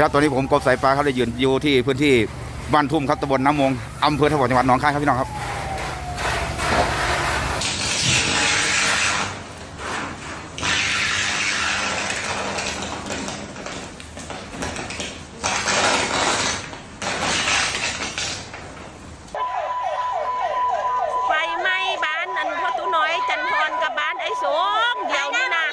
ครับตอนนี้ผมกบสายฟ้าเขาได้ยืนอยู่ที่พื้นที่บ้านทุ่มครับตำบลน้ำมงอำเภอทบจังหวัดหนองคายครับพี่น้องครับ ไฟไหม้บ้านอันพ่อตู้น้อยจันทรกับบ้านไอ้สงเดี๋ยวนี้นะ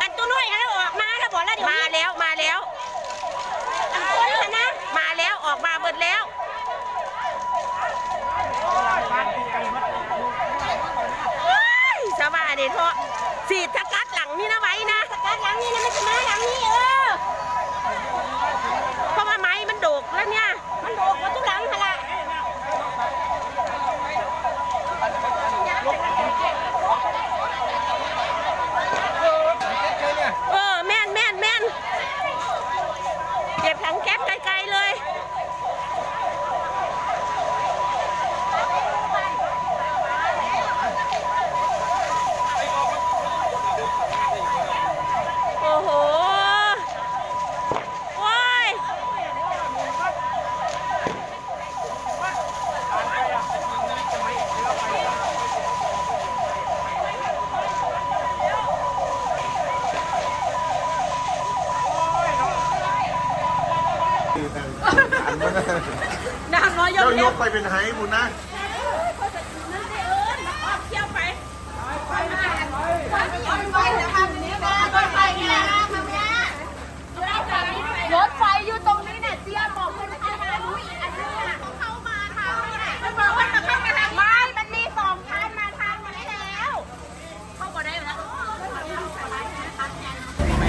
อันตู้น้อยอันนั้นออกมาแล้วบอกแล้วเดี๋ยวมาแล้วมาแล้วอันตัวนี้นะมาแล้วออกมาเบิดแล้วเฮ้ย สบายดีเถอะสีดสกัดหลังนี่นะไว้นะสกัดหลังนี่นะไมันจะมาหลังนี่เออ เพราะว่าไม้มันโดกแล้วเนี่ย มันโดกมาทุกหลังฮะละเออแม่นแม่นแม่นเก็บถังแก๊สไกลๆเลย โอ้โห โอ้ย น้ำน้อยยเจ้านยเลี้ยกไปเป็นไฮบุญนะ เที่ยวไป รถไฟอยู่ตรงนี้เนี่ยเจียบอกคนจะมาดูอีกอันนึงอะเข้ามาทางนี้แหละมันบอกว่าจะเข้ามาทางไม่มันมีสองทางมาทางนี้แล้ว เข้ามาได้แล้ว ให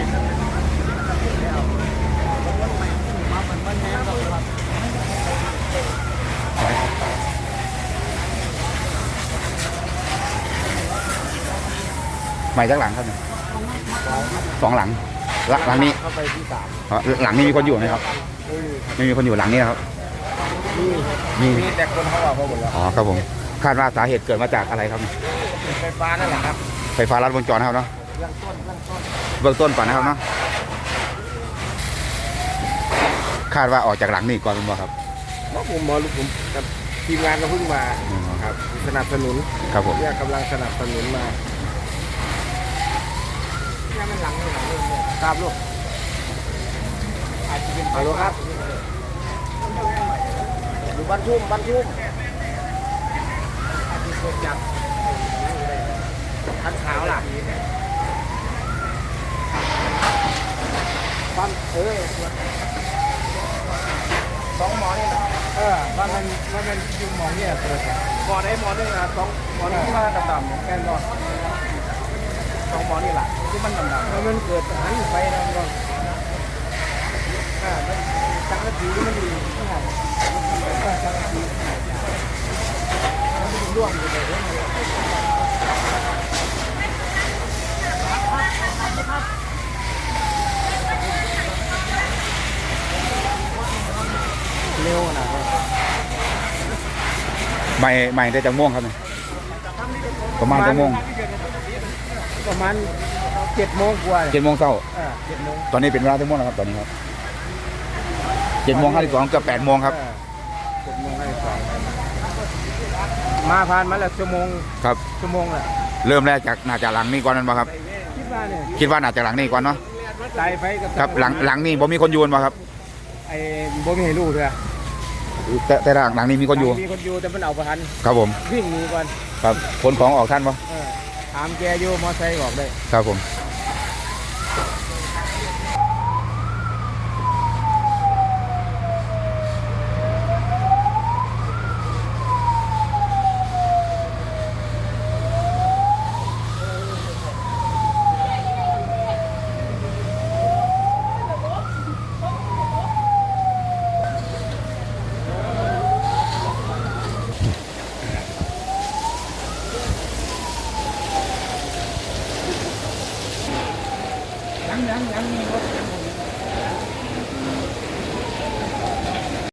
ม่จากหลังครับเนี่ยสองหลังหลังหลังนี้เข้าไปที่สามอ๋อหลังนี้มีคนอยู่ไหมครับไม่มีคนอยู่หลังนี้นะครับมีมีแต่คนเขาบอกเขาหมดแล้วอ๋อครับผมคาดว่าสาเหตุเกิดมาจากอะไรครับเนี่ยไฟฟ้านั่นแหละครับไฟฟ้ารัดวงจรนะครับเนาะเรื่องต้นเรื่องต้นเบื้องต้นก่อนนะครับเนาะคาดว่าออกจากหลังนี้ก่อนเป็นบ่ครับ เพราะผมหมอลูกผมกับทีมงานก็เพิ่งมา อืม ครับ สนับสนุนครับผมเนี่ยกำลังสนับสนุนมาเนี่ยมันหลังเลยหลังเลยเนี่ยครับลูกฮัลโหลครับอยู่บ้านทุ่มบ้านทุ่มอาจจะเกิดจากทันขาวล่ะบ้านเออสองหมอนี่นะเออบ้านมันมันเป็นอยู่หมอเนี่ยเกิดหมอได้หมอนี่นะสองหมอนี่ที่มาดำๆเนี่ยแกนนอน สองหมอนี่แหละที่มันดำๆแล้วมันเกิดหันไปแล้วมันก็อ่ามันจังกะทีมันดีที่ไหนเออจังกะทีมันร่วงอยู่เลยเร็วขนาดนั้นใหม่ใหม่ได้จากม่วงครับเนี่ยประมาณจากม่วง ประมาณเจ็ดโมงกว่าเจ็ดโมงเช้าเออเจ็ดโมงตอนนี้เป็นเวลาจากม่วงแล้วครับตอนนี้ครับเจ็ดโมงห้าสิบสองเกือบแปดโมงครับเออเจ็ดโมงห้าสิบสองมาผ่านมาแล้วชั่วโมงครับ ชั่วโมงแหละเริ่มแรกจากน่าจะหลังนี้ก่อนนั่นบ่ครับ คิดว่าเนี่ยคิดว่าน่าจะหลังนี้ก่อนเนาะใจไปกับครับหลังหลังนี้บ่มีคนอยู่บ่ครับ ไอ้บ่มีให้รู้เลยแต่แต่หลังหลังนี้มีคนอยู่ มีคนอยู่แต่มันเอาประทันครับผมวิ่งหนีก่อนครับขนของออกท่านบ่เออ ถามแกอยู่มอไซค์ออกได้ครับผม ăn ăn ăn